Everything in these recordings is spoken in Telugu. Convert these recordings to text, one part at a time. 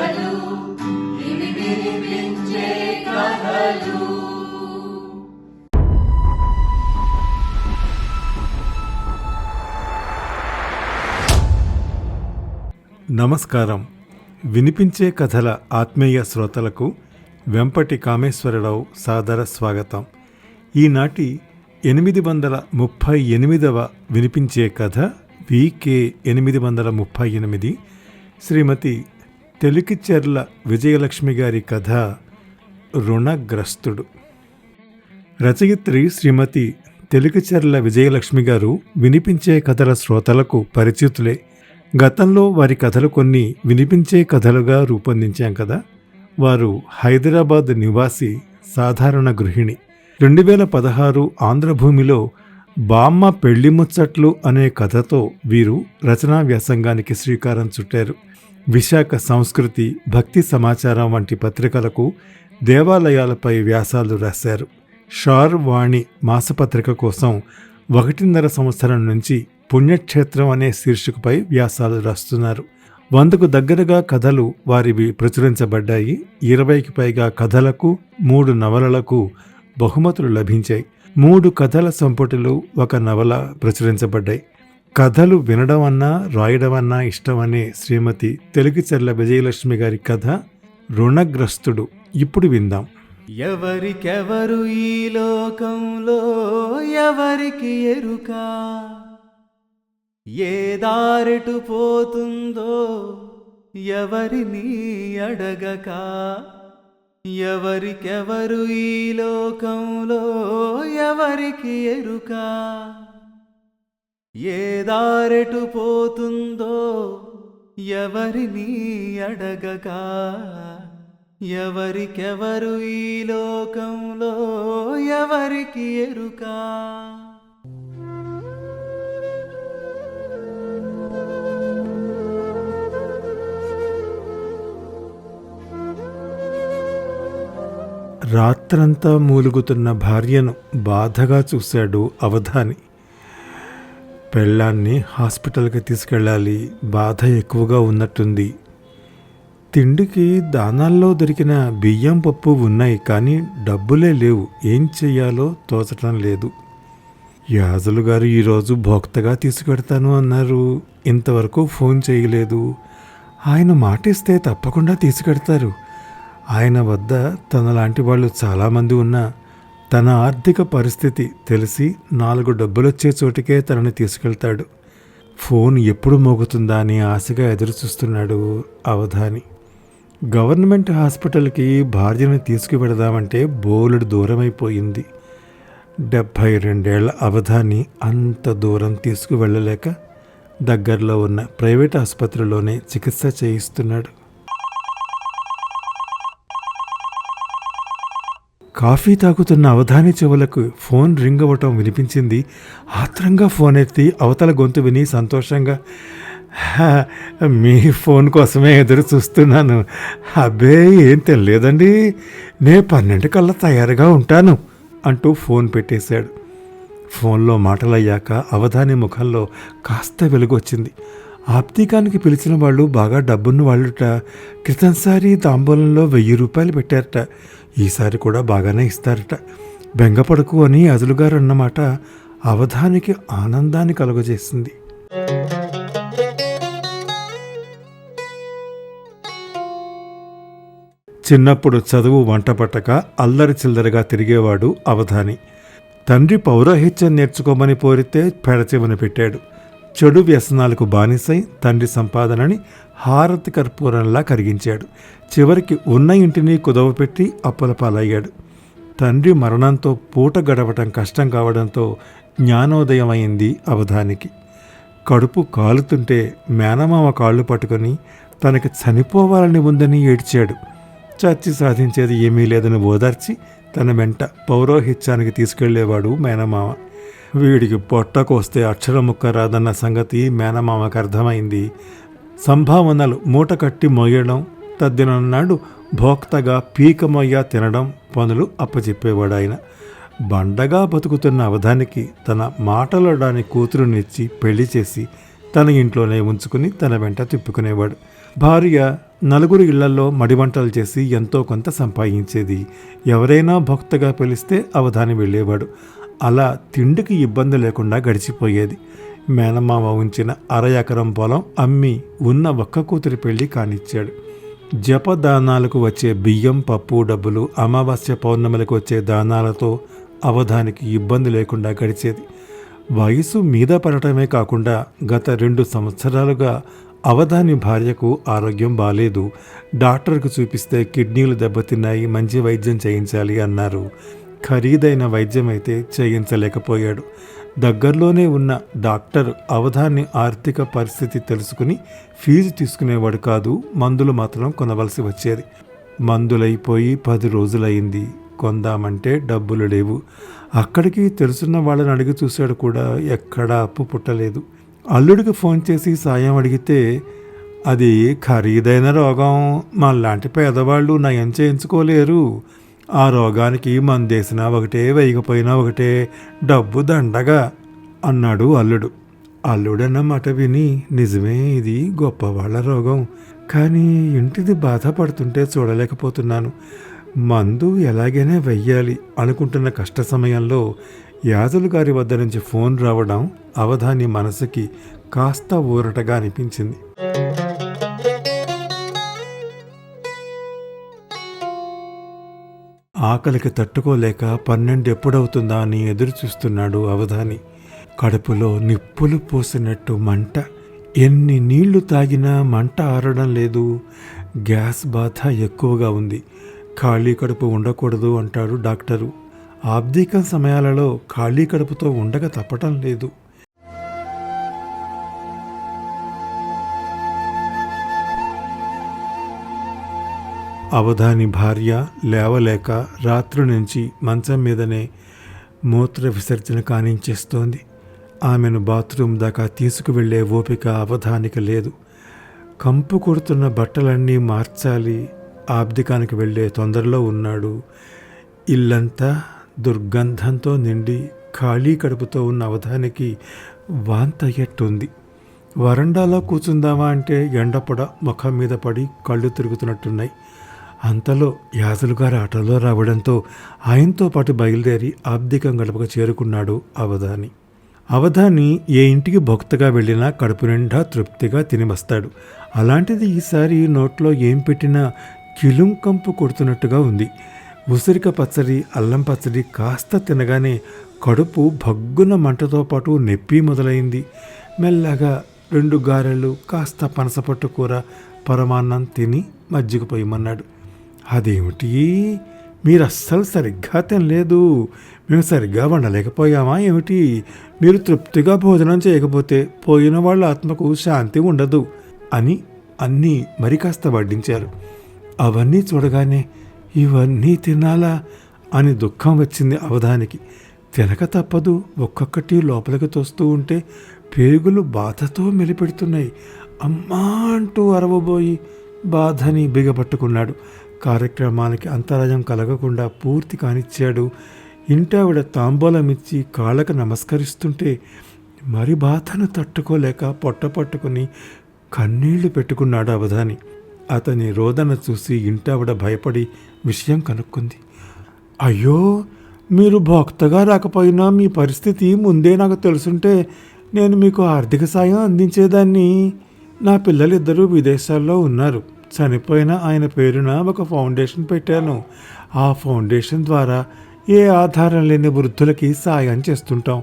కథలు ఇవి వినిపించే కథలు నమస్కారం. వినిపించే కథల ఆత్మీయ శ్రోతలకు వెంపటి కామేశ్వరరావు సాదర స్వాగతం. ఈనాటి ఎనిమిది వందల ముప్పై ఎనిమిదవ వినిపించే కథ వికే ఎనిమిది వందల ముప్పై ఎనిమిది. శ్రీమతి తెలికిచెర్ల విజయలక్ష్మి గారి కథ రుణగ్రస్తుడు. రచయిత్రి శ్రీమతి తెలికిచెర్ల విజయలక్ష్మి గారు వినిపించే కథల శ్రోతలకు పరిచితులే. గతంలో వారి కథలు కొన్ని వినిపించే కథలుగా రూపొందించాం కదా. వారు హైదరాబాద్ నివాసి సాధారణ గృహిణి. రెండు వేల పదహారు ఆంధ్రభూమిలో బామ్మ పెళ్ళి ముచ్చట్లు అనే కథతో వీరు రచనా వ్యాసంగానికి శ్రీకారం చుట్టారు. విశాఖ సంస్కృతి భక్తి సమాచారం వంటి పత్రికలకు దేవాలయాలపై వ్యాసాలు రాశారు. షార్ వాణి మాసపత్రిక కోసం ఒకటిన్నర సంవత్సరం నుంచి పుణ్యక్షేత్రం అనే శీర్షికపై వ్యాసాలు రాస్తున్నారు. వందకు దగ్గరగా కథలు వారివి ప్రచురించబడ్డాయి. ఇరవైకి పైగా కథలకు మూడు నవలలకు బహుమతులు లభించాయి. మూడు కథల సంపుటిలు ఒక నవల ప్రచురించబడ్డాయి. కథలు వినడం అన్నా రాయడం అన్నా ఇష్టమనే శ్రీమతి తెలుగుచెర్ల విజయలక్ష్మి గారి కథ రుణగ్రస్తుడు. ఇప్పుడు విందాం. ఎవరికెవరు ఈ లోకంలో ఎవరికి ఎరుక? ఏ దారెటు పోతుందో ఎవరిని అడగక? ఎవరికెవరు ఈ లోకంలో ఎవరికి ఎరుక? ఏ దారెటు పోతుందో ఎవరిని అడగక? ఎవరికెవరు ఈ లోకంలో ఎవరికి ఎరుక? రాత్రంతా మూలుగుతున్న భార్యను బాధగా చూశాడు అవధాని. పెళ్ళాన్ని హాస్పిటల్కి తీసుకెళ్ళాలి. బాధ ఎక్కువగా ఉన్నట్టుంది. తిండికి దానాల్లో దొరికిన బియ్యం పప్పు ఉన్నాయి కానీ డబ్బులే లేవు. ఏం చెయ్యాలో తోచటం లేదు. యాజలు గారు ఈరోజు భోక్తగా తీసుకెడతాను అన్నారు. ఇంతవరకు ఫోన్ చేయలేదు. ఆయన మాటిస్తే తప్పకుండా తీసుకెడతారు. ఆయన వద్ద తనలాంటి వాళ్ళు చాలామంది ఉన్నా తన ఆర్థిక పరిస్థితి తెలిసి నాలుగు డబ్బులొచ్చే చోటికే తనని తీసుకెళ్తాడు. ఫోన్ ఎప్పుడు మోగుతుందా అని ఆశగా ఎదురుచూస్తున్నాడు అవధాని. గవర్నమెంట్ హాస్పిటల్కి భార్యను తీసుకువెడదామంటే బోలెడు దూరమైపోయింది. డెబ్భై రెండేళ్ళ అవధాని అంత దూరం తీసుకువెళ్ళలేక దగ్గరలో ఉన్న ప్రైవేట్ ఆసుపత్రిలోనే చికిత్స చేయిస్తున్నాడు. కాఫీ తాగుతున్న అవధాని చెవులకు ఫోన్ రింగ్ అవ్వటం వినిపించింది. ఆత్రంగా ఫోన్ ఎత్తి అవతల గొంతు విని సంతోషంగా "హా, మీ ఫోన్ కోసమే ఎదురు చూస్తున్నాను. అబ్బే ఏం తెలియదండి నే పన్నెండు కల్లా తయారుగా ఉంటాను అంటూ ఫోన్ పెట్టేశాడు. ఫోన్లో మాటలయ్యాక అవధాని ముఖంలో కాస్త వెలుగొచ్చింది. ఆప్తికానికి పిలిచిన వాళ్ళు బాగా డబ్బున్న వాళ్ళుట క్రితంసారి తాంబూలంలో వెయ్యి రూపాయలు పెట్టారట. ఈసారి కూడా బాగానే ఇస్తారట. బెంగపడకు అని అదులుగారు అన్నమాట అవధానికి ఆనందాన్ని కలుగజేసింది. చిన్నప్పుడు చదువు వంట పట్టక అల్లరి చిల్లరగా తిరిగేవాడు అవధాని. తండ్రి పౌరోహిత్యం నేర్చుకోమని పోరితే పెడచెవిన పెట్టాడు. చెడు వ్యసనాలకు బానిసై తండ్రి సంపాదనని హారతి కర్పూరంలా కరిగించాడు. చివరికి ఉన్న ఇంటిని కుదవపెట్టి అప్పుల పాలయ్యాడు. తండ్రి మరణంతో పూట గడవటం కష్టం కావడంతో జ్ఞానోదయం అయింది అవధానికి. కడుపు కాలుతుంటే మేనమామ కాళ్ళు పట్టుకొని తనకి చనిపోవాలని ఉందని ఏడ్చాడు. చచ్చి సాధించేది ఏమీ లేదని ఓదార్చి తన వెంట పౌరోహిత్యానికి తీసుకెళ్ళేవాడు మేనమామ. వీడికి పొట్టకొస్తే అక్షరముక్క రాదన్న సంగతి మేనమామకు అర్థమైంది. సంభావనలు మూటకట్టి మొయ్యడం తద్దినన్నాడు భోక్తగా పీక మొయ్య తినడం పనులు అప్పచెప్పేవాడు ఆయన బండగా బతుకుతున్న అవధానికి తన మాటలడాని కూతురునిచ్చి పెళ్ళి చేసి తన ఇంట్లోనే ఉంచుకుని తన వెంట తిప్పుకునేవాడు. భార్య నలుగురు ఇళ్ళలో మడివంటలు చేసి ఎంతో కొంత సంపాదించేది ఎవరైనా భక్తగా పిలిస్తే అవధాని వెళ్ళేవాడు. అలా తిండికి ఇబ్బంది లేకుండా గడిచిపోయేది. మేనమామ ఉంచిన అర ఎకరం పొలం అమ్మి ఉన్న ఒక్క కూతురి పెళ్ళి కానిచ్చాడు. జపదానాలకు వచ్చే బియ్యం పప్పు డబ్బులు అమావాస్య పౌర్ణములకు వచ్చే దానాలతో అవధానికి ఇబ్బంది లేకుండా గడిచేది. వయసు మీద పడటమే కాకుండా గత రెండు సంవత్సరాలుగా అవధాని భార్యకు ఆరోగ్యం బాలేదు. డాక్టర్కు చూపిస్తే కిడ్నీలు దెబ్బతిన్నాయి మంచి వైద్యం చేయించాలి అన్నారు. ఖరీదైన వైద్యం అయితే చేయించలేకపోయాడు. దగ్గరలోనే ఉన్న డాక్టర్ అవధాన్ని ఆర్థిక పరిస్థితి తెలుసుకుని ఫీజు తీసుకునేవాడు కాదు మందులు మాత్రం కొనవలసి వచ్చేది. మందులైపోయి పది రోజులైంది కొందామంటే డబ్బులు లేవు. అక్కడికి తెలుసున్న వాళ్ళని అడిగి చూశాడు కూడా ఎక్కడా అప్పు పుట్టలేదు. అల్లుడికి ఫోన్ చేసి సాయం అడిగితే అది ఖరీదైన రోగం. మా లాంటి పేదవాళ్ళు నయం చేయించుకోలేరు. ఆ రోగానికి మందేసినా ఒకటే వేయకపోయినా ఒకటే డబ్బు దండగా అన్నాడు అల్లుడు. అల్లుడన్న మాట విని నిజమే ఇది గొప్పవాళ్ళ రోగం కానీ ఇంటిది బాధపడుతుంటే చూడలేకపోతున్నాను. మందు ఎలాగైనా వెయ్యాలి అనుకుంటున్న కష్ట సమయంలో యాజులు గారి వద్ద నుంచి ఫోన్ రావడం అవధాని మనసుకి కాస్త ఊరటగా అనిపించింది. ఆకలికి తట్టుకోలేక పన్నెండు ఎప్పుడవుతుందా అని ఎదురు చూస్తున్నాడు అవధాని. కడుపులో నిప్పులు పోసినట్టు మంట. ఎన్ని నీళ్ళు తాగినా మంట ఆరడం లేదు. గ్యాస్ బాధ ఎక్కువగా ఉంది. ఖాళీ కడుపు ఉండకూడదు అంటాడు డాక్టరు. ఆబ్దీకం సమయాలలో ఖాళీ కడుపుతో ఉండక తప్పటం లేదు. అవధాని భార్య లేవలేక రాత్రి నుంచి మంచం మీదనే మూత్ర విసర్జన కానించేస్తోంది. ఆమెను బాత్రూమ్ దాకా తీసుకువెళ్ళే ఓపిక అవధానికి లేదు. కంపు కొడుతున్న బట్టలన్నీ మార్చాలి. ఆబ్దికానికి వెళ్ళే తొందరలో ఉన్నాడు. ఇల్లంతా దుర్గంధంతో నిండి ఖాళీ కడుపుతో ఉన్న అవధానికి వాంత ఎట్టుంది. వరండాలో కూర్చుందామా అంటే ఎండపొడ ముఖం మీద పడి కళ్ళు తిరుగుతున్నట్టున్నాయి. అంతలో యాజులు గారు ఆటోలో రావడంతో ఆయనతో పాటు బయలుదేరి ఆబ్దికం గడపకు చేరుకున్నాడు అవధాని. అవధాని ఏ ఇంటికి భక్తగా వెళ్ళినా కడుపు నిండా తృప్తిగా తిని వస్తాడు అలాంటిది ఈసారి నోట్లో ఏం పెట్టినా కిలుంకంపు కొడుతున్నట్టుగా ఉంది. ఉసిరిక పచ్చడి అల్లం పచ్చడి కాస్త తినగానే కడుపు భగ్గున మంటతో పాటు నొప్పి మొదలైంది. మెల్లగా రెండు గారెలు కాస్త పనసపట్టు కూర పరమాన్నం తిని మజ్జిగ పోయమన్నాడు అదేమిటి? మీరు అస్సలు సరిగ్గా తినలేదు. మేము సరిగ్గా వండలేకపోయామా ఏమిటి? మీరు తృప్తిగా భోజనం చేయకపోతే పోయిన వాళ్ళ ఆత్మకు శాంతి ఉండదు అని అన్నీ మరి కాస్త వడ్డించారు. అవన్నీ చూడగానే ఇవన్నీ తినాలా అని దుఃఖం వచ్చింది అవధానికి. తినక తప్పదు. ఒక్కొక్కటి లోపలికి తోస్తూ ఉంటే పేగులు బాధతో మెలిపెడుతున్నాయి. అమ్మా అంటూ అరవబోయి బాధని బిగపట్టుకున్నాడు. కార్యక్రమానికి అంతరాయం కలగకుండా పూర్తి కానిచ్చాడు. ఇంటావిడ తాంబూలం ఇచ్చి కాళ్ళకు నమస్కరిస్తుంటే మరి బాధను తట్టుకోలేక పొట్ట పట్టుకుని కన్నీళ్ళు పెట్టుకున్నాడు అవధాని. అతని రోదన చూసి ఇంటావిడ భయపడి విషయం కనుక్కుంది. అయ్యో మీరు భోక్తగా రాకపోయినా మీ పరిస్థితి ముందే నాకు తెలుసుంటే నేను మీకు ఆర్థిక సాయం అందించేదాన్ని. నా పిల్లలిద్దరూ విదేశాల్లో ఉన్నారు. చనిపోయిన ఆయన పేరున ఒక ఫౌండేషన్ పెట్టాను. ఆ ఫౌండేషన్ ద్వారా ఏ ఆధారం లేని వృద్ధులకి సాయం చేస్తుంటాం.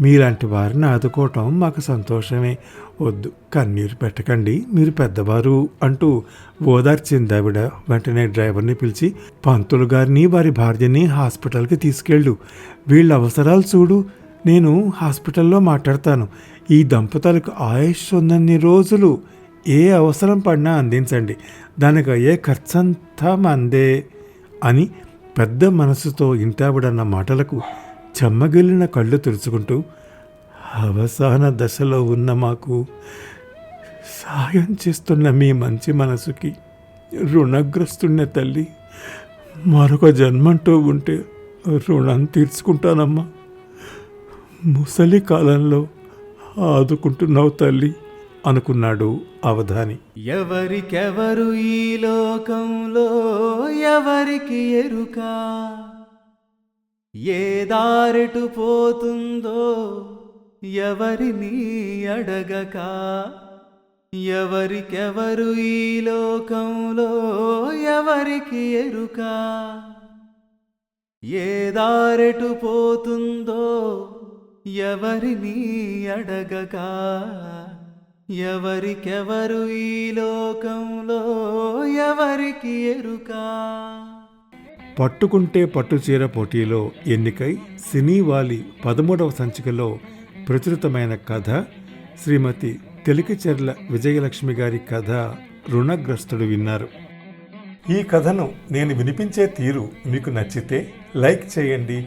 మీలాంటి వారిని ఆదుకోవటం మాకు సంతోషమే. వద్దు కన్నీరు పెట్టకండి మీరు పెద్దవారు అంటూ ఓదార్చింది ఆవిడ. వెంటనే డ్రైవర్ని పిలిచి పంతులు గారిని వారి భార్యని హాస్పిటల్కి తీసుకెళ్ళు. వీళ్ళ అవసరాలు చూడు. నేను హాస్పిటల్లో మాట్లాడతాను. ఈ దంపతులకు ఆయుష్ ఉందన్ని రోజులు ఏ అవసరం పడినా అందించండి. దానికి అయ్యే ఖర్చంతా మందే అని పెద్ద మనసుతో ఇంటావిడన్న మాటలకు చెమ్మగిలిన కళ్ళు తెరుచుకుంటూ అవసాన దశలో ఉన్న మాకు సాయం చేస్తున్న మీ మంచి మనసుకి రుణగ్రస్తున్న తల్లి. మరొక జన్మంటూ ఉంటే రుణం తీర్చుకుంటానమ్మా. ముసలి కాలంలో ఆదుకుంటున్నావు తల్లి. అనుకున్నాడు అవధాని. ఎవరికెవరు ఈ లోకంలో ఎవరికి ఎరుక? ఏ దారెటు పోతుందో ఎవరిని అడగక? ఎవరికెవరు ఈ లోకంలో ఎవరికి ఎరుక? ఏ దారెటు పోతుందో ఎవరిని అడగకా? ఎవరికెవరు ఈ లోకంలో ఎవరికి ఎరుక? పట్టుకుంటే పట్టుచీర పోటీలో ఎన్నికై సినీవాలి పదమూడవ సంచికలో ప్రచురితమైన కథ శ్రీమతి తెలికిచెర్ల విజయలక్ష్మి గారి కథ రుణగ్రస్తుడు విన్నారు. ఈ కథను నేను వినిపించే తీరు మీకు నచ్చితే లైక్ చేయండి